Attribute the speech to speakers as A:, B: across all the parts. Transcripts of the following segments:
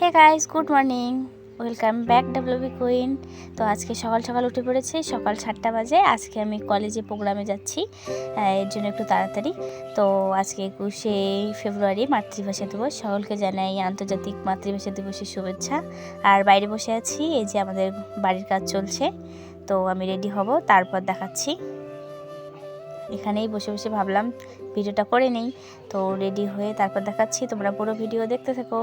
A: Hey guys good morning welcome back WB queen তো আজকে সকাল সকাল উঠে পড়েছি, সকাল সাতটা বাজে। আজকে আমি কলেজে প্রোগ্রামে যাচ্ছি এর জন্য একটু তাড়াতাড়ি। তো আজকে একুশে ফেব্রুয়ারি মাতৃভাষা দিবস। সকলকে জানাই আন্তর্জাতিক মাতৃভাষা দিবসের শুভেচ্ছা। আর বাইরে বসে আছি, এই যে আমাদের বাড়ির কাজ চলছে। তো আমি রেডি হব, তারপর দেখাচ্ছি। এখানেই বসে বসে ভাবলাম, ভিডিওটা করে নেই। তো রেডি হয়ে তারপর দেখাচ্ছি, তোমরা পুরো ভিডিও দেখতে থেকো।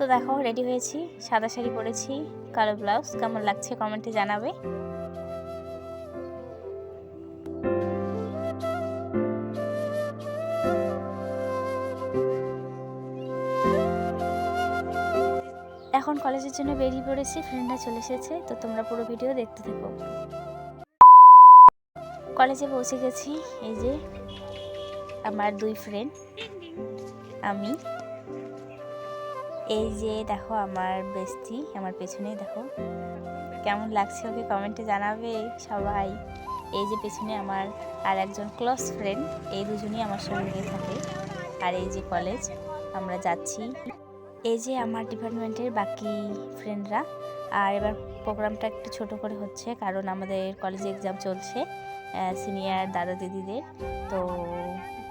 A: সো দেখো রেডি হয়েছি। সাদা শাড়ি পরেছি, কালো ব্লাউজ কেমন লাগছে কমেন্টে জানাবে। এখন কলেজের জন্য বেরিয়ে পড়েছি, ফ্রেন্ডরা চলে এসেছে, তো তোমরা পুরো ভিডিও দেখতে থেকো। কলেজে পৌঁছে গেছি, এই যে আমার দুই ফ্রেন্ড আমি। এই যে দেখো আমার বেস্তি আমার পেছনেই দেখো। কেমন লাগছে ওকে কমেন্টে জানাবে সবাই। এই যে পেছনে আমার আর একজন ক্লোজ ফ্রেন্ড এই দুজনই আমার সঙ্গে থাকে। আর এই যে কলেজ আমরা যাচ্ছি। এই যে আমার ডিপার্টমেন্টের বাকি ফ্রেন্ডরা আর এবার প্রোগ্রামটা একটু ছোট করে হচ্ছে, কারণ আমাদের কলেজে এক্সাম চলছে সিনিয়র দাদা দিদিদের তো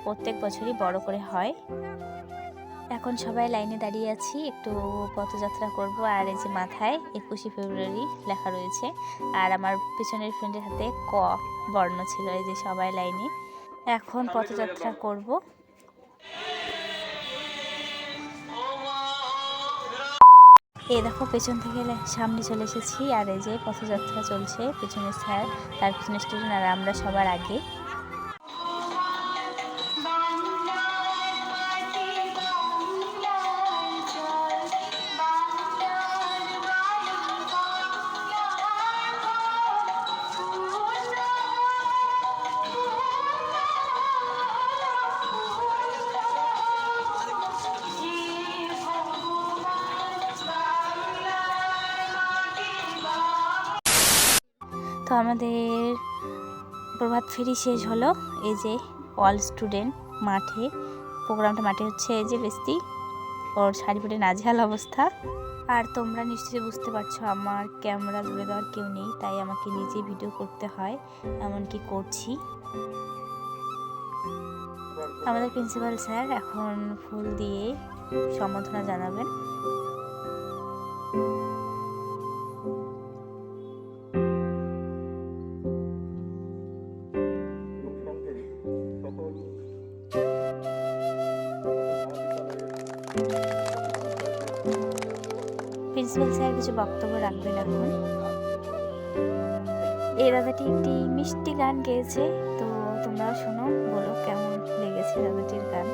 A: প্রত্যেক বছরই বড় করে হয়। এখন সবাই লাইনে দাঁড়িয়ে আছি, একটু পথযাত্রা করব। আর এই যে মাথায় একুশে ফেব্রুয়ারি লেখা রয়েছে। আর আমার পিছনের ফ্রেন্ডের হাতে ক বর্ণ ছিল, এই যে সবাই লাইনে। এখন পথযাত্রা করব। এই দেখো, পেছন থেকে সামনে চলে এসেছি। আর এই যে পথযাত্রা চলছে পেছনে স্যার তার পিছনে স্টুডেন্ট আর আমরা সবার আগে। তো আমাদের প্রভাত ফেরি শেষ হলো। এই যে অল স্টুডেন্ট মাঠে, প্রোগ্রামটা মাঠে হচ্ছে এই যে বেস্তি, ওর শাড়ি পরে নাজেহাল অবস্থা। আর তোমরা নিশ্চয়ই বুঝতে পারছ, আমার ক্যামেরা ধরে দেওয়ার কেউ নেই, তাই আমাকে নিজে ভিডিও করতে হয়, এমনকি করছি। আমাদের প্রিন্সিপাল স্যার এখন ফুল দিয়ে সম্বোধনা জানাবেন। প্রিন্সিপাল স্যার কিছু বক্তব্য রাখবেন এখন। এই দাদাটি একটি মিষ্টি গান গেয়েছে, তো তোমরাও শোনো, বলো কেমন লেগেছে দাদাটির গান।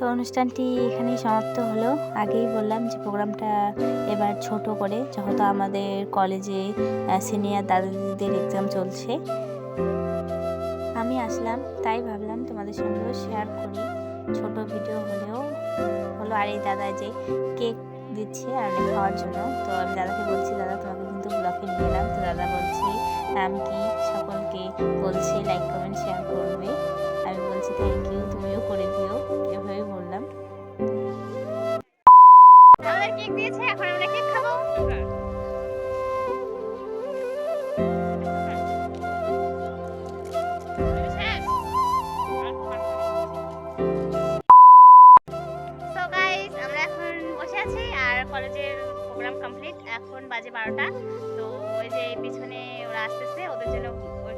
A: তো অনুষ্ঠানটি এখানেই সমাপ্ত হলো। আগেই বললাম যে প্রোগ্রামটা এবার ছোট করে, যেহেতু আমাদের কলেজে সিনিয়র দাদা দিদিদের এক্সাম চলছে। আমি আসলাম, তাই ভাবলাম তোমাদের সঙ্গেও শেয়ার করি। ছোট ভিডিও হলেও হলো, আর এই দাদা যে কেক দিচ্ছে আর খাওয়ার জন্য, তো আমি দাদাকে বলছি, দাদা, তোমাকে কিন্তু ব্লকে নিয়ে এলাম। তো দাদা বলছি নাম কি সকলকে বলছি লাইক কমেন্ট শেয়ার করবে? আমি বলছি থ্যাংক ইউ তুমিও করে দিও।
B: কেক দিয়েছে, এখন আমরা কেক খাব। কলেজের প্রোগ্রাম কমপ্লিট এখন বাজে বারোটা। তো ওই যে পিছনে ওরা আসতেছে, ওদের জন্য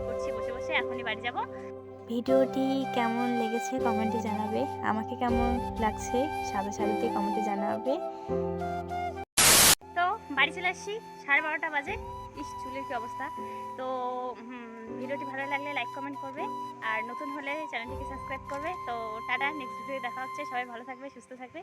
B: করছি, বসে বসে এখনই বাড়ি যাব।
A: ভিডিওটি কেমন লেগেছে কমেন্টে জানাবে। আমাকে কেমন লাগছে সাদা শাড়িতে কমেন্টে জানাবে।
B: তো বাড়ি চলে আসছি, সাড়ে বারোটা বাজে। ইস, চুলের কি অবস্থা। তো ভিডিওটি ভালো লাগলে লাইক, কমেন্ট করবে। আর নতুন হলে চ্যানেলটিকে সাবস্ক্রাইব করবে। তো, টাটা, নেক্সট ভিডিও দেখা হচ্ছে। সবাই ভালো থাকবে, সুস্থ থাকবে।